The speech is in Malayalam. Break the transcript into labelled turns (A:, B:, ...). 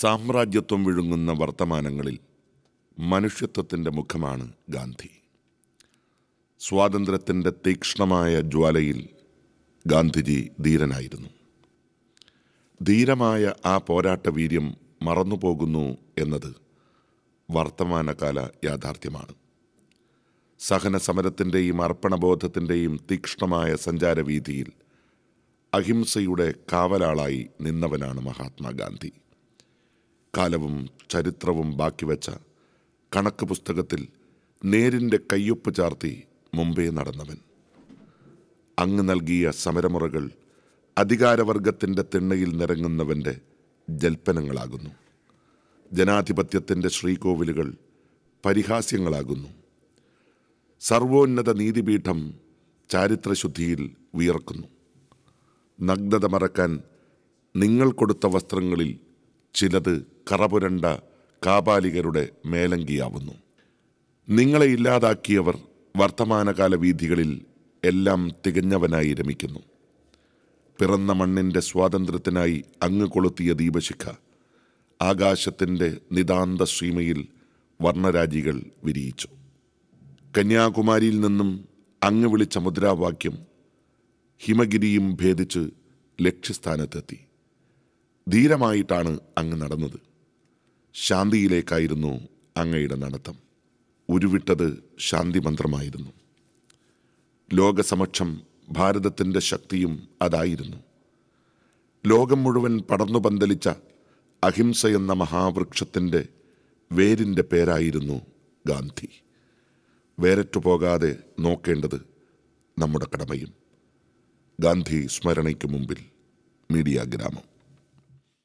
A: സാമ്രാജ്യത്വം വിഴുങ്ങുന്ന വർത്തമാനങ്ങളിൽ മനുഷ്യത്വത്തിന്റെ മുഖമാണ് ഗാന്ധി. സ്വാതന്ത്ര്യത്തിന്റെ തീക്ഷ്ണമായ ജ്വാലയിൽ ഗാന്ധിജി ധീരനായിരുന്നു. ധീരമായ ആ പോരാട്ട വീര്യം മറന്നുപോകുന്നു എന്നത് വർത്തമാനകാല യാഥാർത്ഥ്യമാണ്. സഹന സമരത്തിന്റെയും അർപ്പണബോധത്തിന്റെയും തീക്ഷ്ണമായ സഞ്ചാരവീതിയിൽ അഹിംസയുടെ കാവലാളായി നിന്നവനാണ് മഹാത്മാഗാന്ധി. കാലവും ചരിത്രവും ബാക്കി വെച്ച കണക്ക് പുസ്തകത്തിൽ നേരിന്റെ കയ്യൊപ്പ് ചാർത്തി മുമ്പേ നടന്നവൻ. അങ്ങ് നൽകിയ സമരമുറകൾ അധികാരവർഗത്തിന്റെ തിണ്ണയിൽ നിറങ്ങുന്നവന്റെ ജൽപ്പനങ്ങളാകുന്നു. ജനാധിപത്യത്തിന്റെ ശ്രീകോവിലുകൾ പരിഹാസ്യങ്ങളാകുന്നു. സർവോന്നത നീതിപീഠം ചാരിത്രശുദ്ധിയിൽ വിയർക്കുന്നു. നഗ്നത മറക്കാൻ നിങ്ങൾ കൊടുത്ത വസ്ത്രങ്ങളിൽ ചിലത് കറപുരണ്ട കാപാലികരുടെ മേലങ്കിയാവുന്നു. നിങ്ങളെ ഇല്ലാതാക്കിയവർ വർത്തമാനകാല വീഥികളിൽ എല്ലാം തികഞ്ഞവനായി രമിക്കുന്നു. പിറന്ന മണ്ണിന്റെ സ്വാതന്ത്ര്യത്തിനായി അങ്ങ് കൊളുത്തിയ ദീപശിഖ ആകാശത്തിന്റെ നിതാന്ത ശ്രീമയിൽ വർണരാജികൾ വിരിയിച്ചു. കന്യാകുമാരിയിൽ നിന്നും അങ്ങ് വിളിച്ച മുദ്രാവാക്യം ഹിമഗിരിയും ഭേദിച്ച് ലക്ഷ്യസ്ഥാനത്തെത്തി. ധീരമായിട്ടാണ് അങ്ങ് നടന്നത്. ശാന്തിയിലേക്കായിരുന്നു അങ്ങയുടെ നടത്തം. ഉരുവിട്ടത് ശാന്തി മന്ത്രമായിരുന്നു ലോകസമക്ഷം ഭാരതത്തിന്റെ ശക്തിയും അതായിരുന്നു. ലോകം മുഴുവൻ പടർന്നു പന്തലിച്ച അഹിംസ എന്ന മഹാവൃക്ഷത്തിന്റെ വേരിന്റെ പേരായിരുന്നു ഗാന്ധി. വേരറ്റു പോകാതെ നോക്കേണ്ടത് നമ്മുടെ കടമയും. ഗാന്ധി സ്മരണയ്ക്ക് മുമ്പിൽ മീഡിയ ഗ്രാമം.